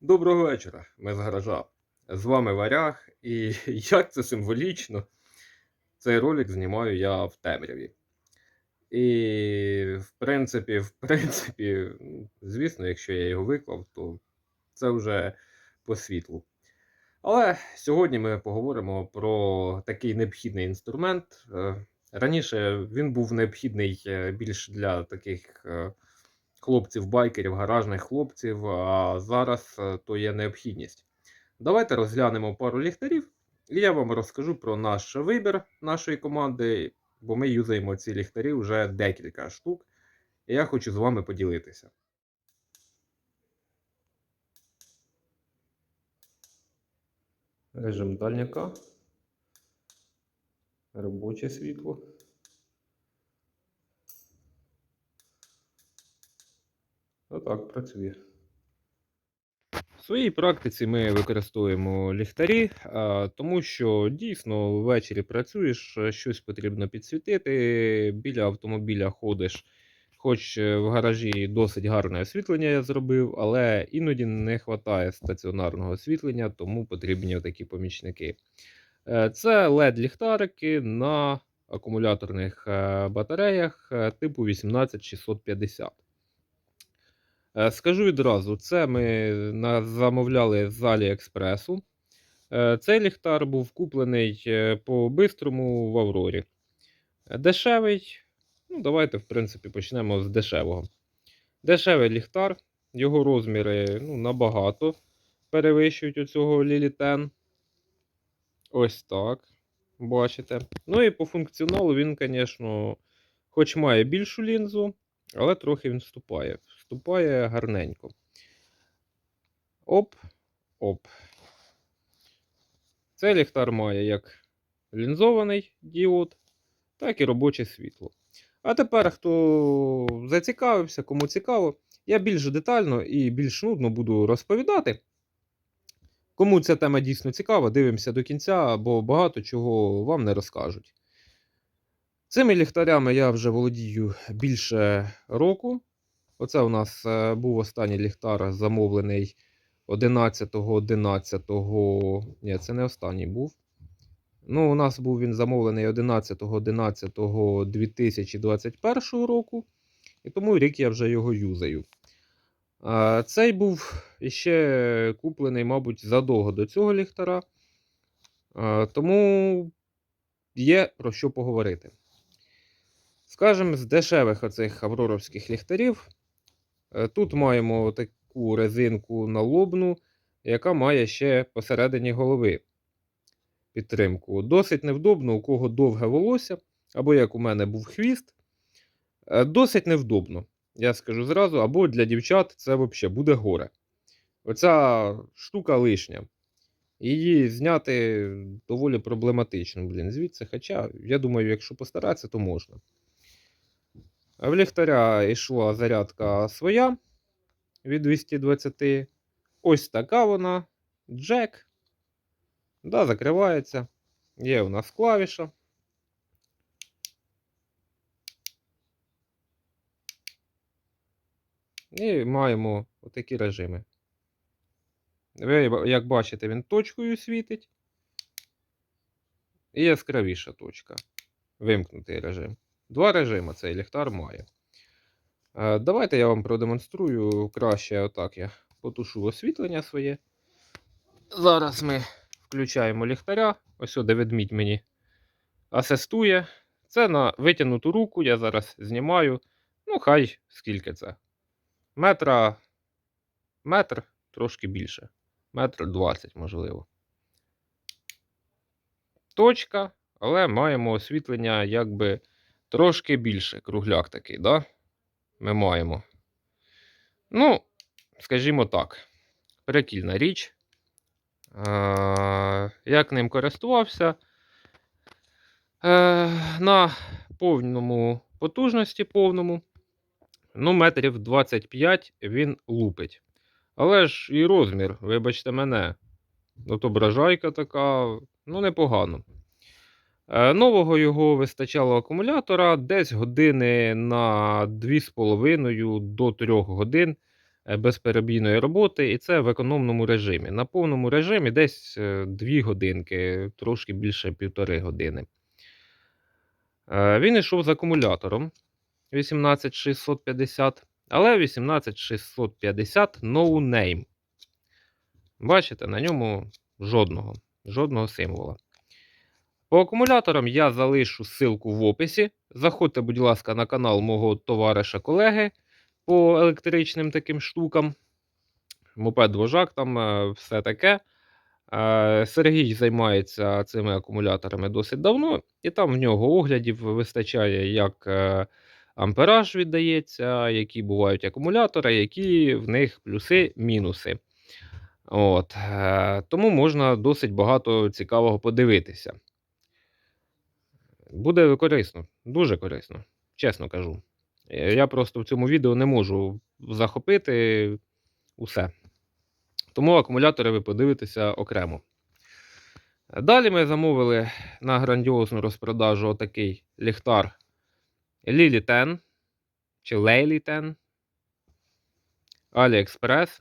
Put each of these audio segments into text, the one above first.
Доброго вечора, ми з гаража. З вами Варяг, і як це символічно, цей ролик знімаю я в темряві. І, в принципі, в принципі, звісно, якщо я його виклав, то це вже по світлу. Але сьогодні ми поговоримо про такий необхідний інструмент. Е, Раніше він був необхідний е, більш для таких е, хлопців-байкерів, гаражних хлопців, а зараз е, то є необхідність. Давайте розглянемо пару ліхтарів, і я вам розкажу про наш вибір нашої команди, бо ми юзаємо ці ліхтарі вже декілька штук, і я хочу з вами поділитися. Режим дальняка. Робоче світло. Отак працює. В своїй практиці ми використовуємо ліхтарі, тому що дійсно ввечері працюєш, щось потрібно підсвітити, біля автомобіля ходиш. Хоч е, в гаражі досить гарне освітлення я зробив, але іноді не вистачає стаціонарного освітлення, тому потрібні такі помічники. Е, Це LED-ліхтарики на акумуляторних е, батареях типу 18650. Е, Скажу відразу, це ми замовляли з Аліекспресу. Е, Цей ліхтар був куплений е, по-бистрому в Аврорі. Дешевий. Ну, давайте, в принципі, почнемо з дешевого. Дешевий ліхтар, його розміри ну, набагато перевищують у цього Liliten. Ось так. Бачите. Ну і по функціоналу він, звісно, хоч має більшу лінзу, але трохи він вступає. Вступає гарненько. Оп, оп. Цей ліхтар має як лінзований діод, так і робоче світло. А тепер, хто зацікавився, кому цікаво, я більш детально і більш нудно буду розповідати. Кому ця тема дійсно цікава, дивимося до кінця, бо багато чого вам не розкажуть. Цими ліхтарями я вже володію більше року. Оце у нас е, був останній ліхтар замовлений 11.11. Ні, це не останній був. Ну, у нас був він замовлений 11.11.2021 року. І тому рік я вже його юзаю. Цей був іще куплений, мабуть, задовго до цього ліхтара. Тому є про що поговорити. Скажемо, з дешевих оцих авроровських ліхтарів. Е, Тут маємо таку резинку налобну, яка має ще посередині голови підтримку. Досить невдобно, у кого довге волосся, або як у мене був хвіст. Е, Досить невдобно, я скажу зразу, або для дівчат це взагалі буде горе. Оця штука лишня. Її зняти доволі проблематично, блін, звідси. Хоча, я думаю, якщо постаратися, то можна. В ліхтаря йшла зарядка своя від 220. Ось така вона. Джек. Да, закривається. Є у нас клавіша. І маємо отакі режими. Ви, як бачите, він точкою світить. І яскравіша точка. Вимкнутий режим. Два режими цей ліхтар має. Е, Давайте я вам продемонструю краще, отак я потушу освітлення своє. Зараз ми включаємо ліхтаря. Ось де ведмідь мені асистує. Це на витягнуту руку. Я зараз знімаю. Ну, хай скільки це. Метра. Метр трошки більше. Метр двадцять, можливо. Точка, але маємо освітлення якби трошки більше. Кругляк такий, да? Ми маємо. Ну, скажімо так, прикільна річ. Е, Як ним користувався? Е, На повному потужності повному. Ну, метрів 25 він лупить. Але ж і розмір, вибачте мене. Отображайка така, ну, непогано. Е, Нового його вистачало акумулятора десь години на 2,5 до 3 годин. е, безперебійної роботи, і це в економному режимі. На повному режимі десь 2 годинки, трошки більше півтори години. Е, Він йшов з акумулятором 18650, але 18650 no name. Бачите, на ньому жодного, жодного символа. По акумуляторам я залишу ссылку в описі. Заходьте, будь ласка, на канал мого товариша колеги по електричним таким штукам. Мопед вожак, там е, все таке. Е, Сергій займається цими акумуляторами досить давно, і там в нього оглядів вистачає, як е, ампераж віддається, які бувають акумулятори, які в них плюси-мінуси. От, Тому можна досить багато цікавого подивитися. Буде корисно, дуже корисно, чесно кажу. Е, Я просто в цьому відео не можу захопити усе. Тому акумулятори ви подивитеся окремо. Далі ми замовили на грандіозну розпродажу отакий ліхтар 10 чи 10 AliExpress.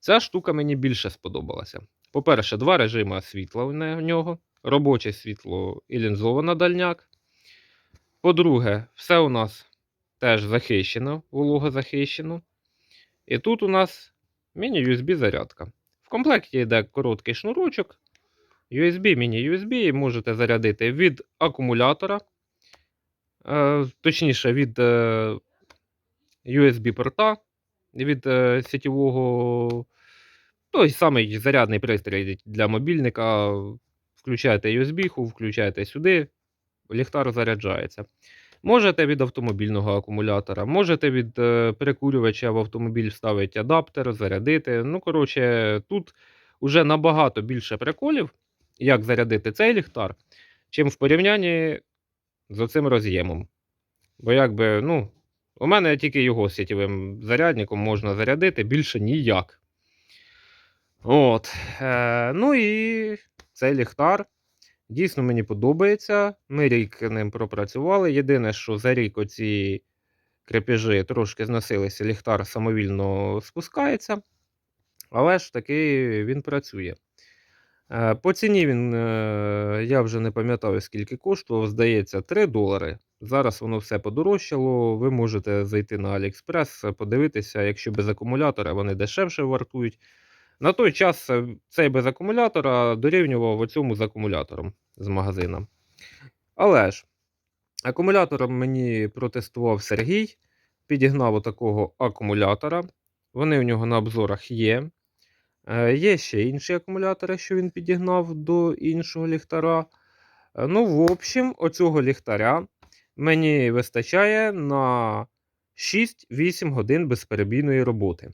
Ця штука мені більше сподобалася. По-перше, два режими світла в нього. Робоче світло і лінзована дальняк. По-друге, все у нас теж захищено, волого захищено. І тут у нас міні-USB зарядка. В комплекті йде короткий шнурочок. USB, міні-USB, можете зарядити від акумулятора, е, точніше, від е, USB-порта, від е, сетєвого, той самий зарядний пристрій для мобільника. Включаєте USB, включаєте сюди, ліхтар заряджається. Можете від автомобільного акумулятора, можете від е, перекурювача в автомобіль вставити адаптер, зарядити. Ну, коротше, тут вже набагато більше приколів, як зарядити цей ліхтар, чим в порівнянні з оцим роз'ємом. Бо якби, ну, у мене тільки його сітєвим зарядником можна зарядити, більше ніяк. От. Е, Ну і цей ліхтар. Дійсно, мені подобається. Ми рік ним пропрацювали. Єдине, що за рік оці крепежі трошки зносилися, ліхтар самовільно спускається, але ж таки він працює. Е, По ціні він, е, я вже не пам'ятаю, скільки коштував, здається, 3 долари. Зараз воно все подорожчало. Ви можете зайти на AliExpress, подивитися, якщо без акумулятора вони дешевше вартують. На той час е, цей без акумулятора дорівнював оцьому з акумулятором з магазина. Але ж, акумулятором мені протестував Сергій, підігнав отакого акумулятора. Вони у нього на обзорах є. Е, Є ще інші акумулятори, що він підігнав до іншого ліхтара. Е, Ну, в общем, оцього ліхтаря мені вистачає на 6-8 годин безперебійної роботи.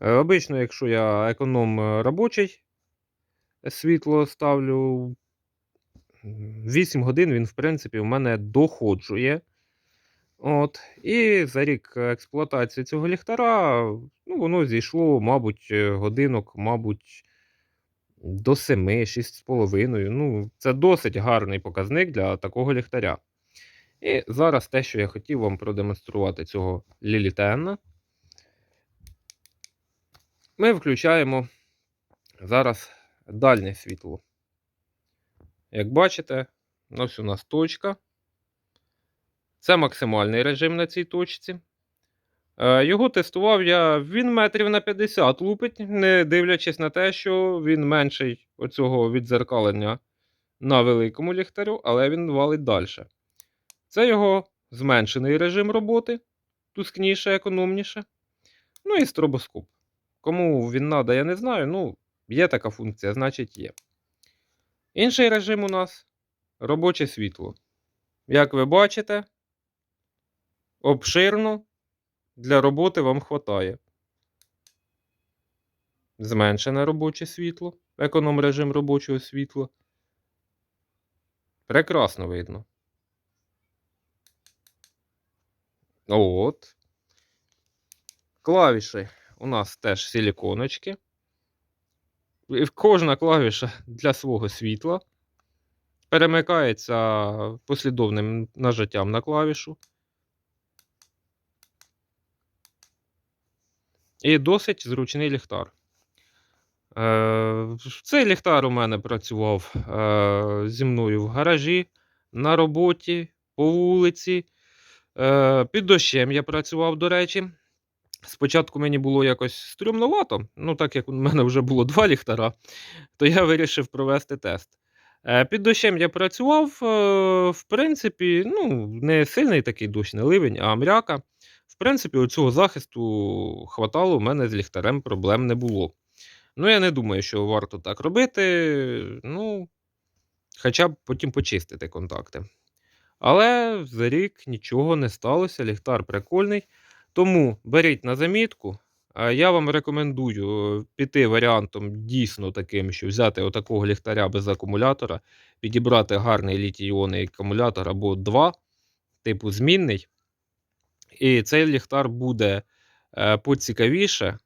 Е, Обично, якщо я економ е, робочий світло ставлю, 8 годин він, в принципі, у мене доходжує. От. І за рік експлуатації цього ліхтара, ну, воно зійшло, мабуть, е, годинок, мабуть, до 7, 6,5. Ну, це досить гарний показник для такого ліхтаря. І зараз те, що я хотів вам продемонструвати цього лілітена. Ми включаємо зараз дальнє світло. Як бачите, ось у нас точка. Це максимальний режим на цій точці. Е, Його тестував я, він метрів на 50 лупить, не дивлячись на те, що він менший оцього відзеркалення на великому ліхтарю, але він валить далі. Це його зменшений режим роботи, тускніше, економніше. Ну і стробоскоп. Кому він треба, я не знаю. Ну, є така функція, значить є. Інший режим у нас робоче світло. Як ви бачите, обширно для роботи вам вистачає. Зменшене робоче світло, економ режим робочого світла. Прекрасно видно. От. Клавіші у нас теж силіконочки. І Кожна клавіша для свого світла. Перемикається послідовним нажаттям на клавішу. і досить зручний ліхтар. Е, Цей ліхтар у мене працював е, зі мною в гаражі, на роботі, по вулиці. Е, Під дощем я працював, до речі. Спочатку мені було якось стрімновато, ну так як у мене вже було два ліхтара, то я вирішив провести тест. Е, Під дощем я працював, е, в принципі, ну, не сильний такий дощ, не ливень, а мряка. В принципі, у цього захисту хватало, у мене з ліхтарем проблем не було. Ну, я не думаю, що варто так робити. Ну, хоча б потім почистити контакти. Але за рік нічого не сталося, ліхтар прикольний. Тому беріть на замітку. Я вам рекомендую е, піти варіантом дійсно таким, що взяти отакого ліхтаря без акумулятора, підібрати гарний літій-іонний акумулятор або два, типу змінний. І цей ліхтар буде е, поцікавіше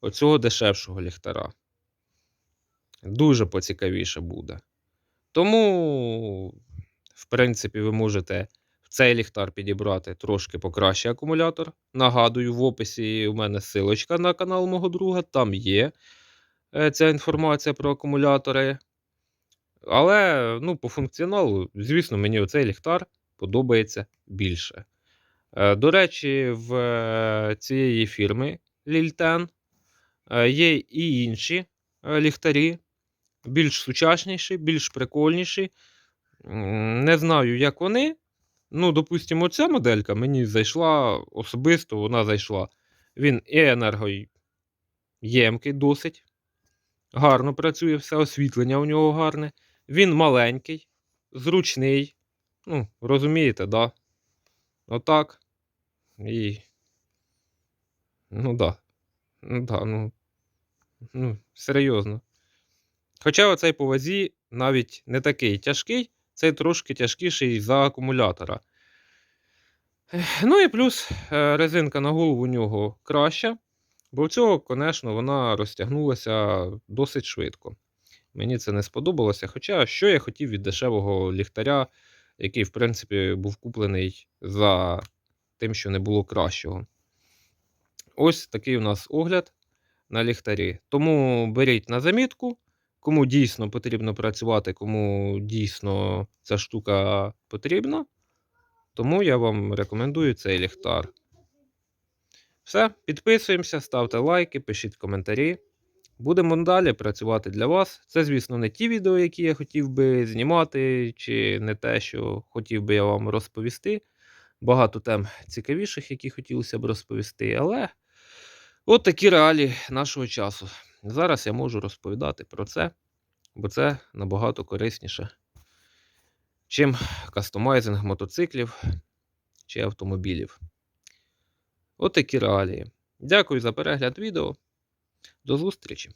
оцього дешевшого ліхтара. Дуже поцікавіше буде. Тому, в принципі, ви можете цей ліхтар підібрати трошки покращий акумулятор. Нагадую, в описі у мене силочка на канал мого друга, там є е, ця інформація про акумулятори. Але ну, по функціоналу, звісно, мені оцей ліхтар подобається більше. Е, До речі, в е, цієї фірми е, є і інші ліхтарі, більш сучасніші, більш прикольніші. Не знаю, як вони. Ну, допустимо, ця моделька мені зайшла особисто, вона зайшла. Він і енергоємкий досить. Гарно працює все, освітлення у нього гарне. Він маленький, зручний. Ну, розумієте, да? Отак. І. Ну да. Ну да, ну. Ну, серйозно. Хоча оцей по вазі навіть не такий тяжкий, цей трошки тяжкіший за акумулятора. Ну і плюс е, резинка на голову у нього краща, бо в цього, звісно, вона розтягнулася досить швидко. Мені це не сподобалося. Хоча що я хотів від дешевого ліхтаря, який, в принципі, був куплений за тим, що не було кращого. Ось такий у нас огляд на ліхтарі. Тому беріть на замітку, кому дійсно потрібно працювати, кому дійсно ця штука потрібна. Тому я вам рекомендую цей ліхтар. Все, підписуємося, ставте лайки, пишіть коментарі. Будемо далі працювати для вас. Це, звісно, не ті відео, які я хотів би знімати, чи не те, що хотів би я вам розповісти. Багато тем цікавіших, які хотілося б розповісти, але от такі реалії нашого часу. Зараз я можу розповідати про це, бо це набагато корисніше, чим кастомайзинг мотоциклів чи автомобілів. От реалії. Дякую за перегляд відео. До зустрічі!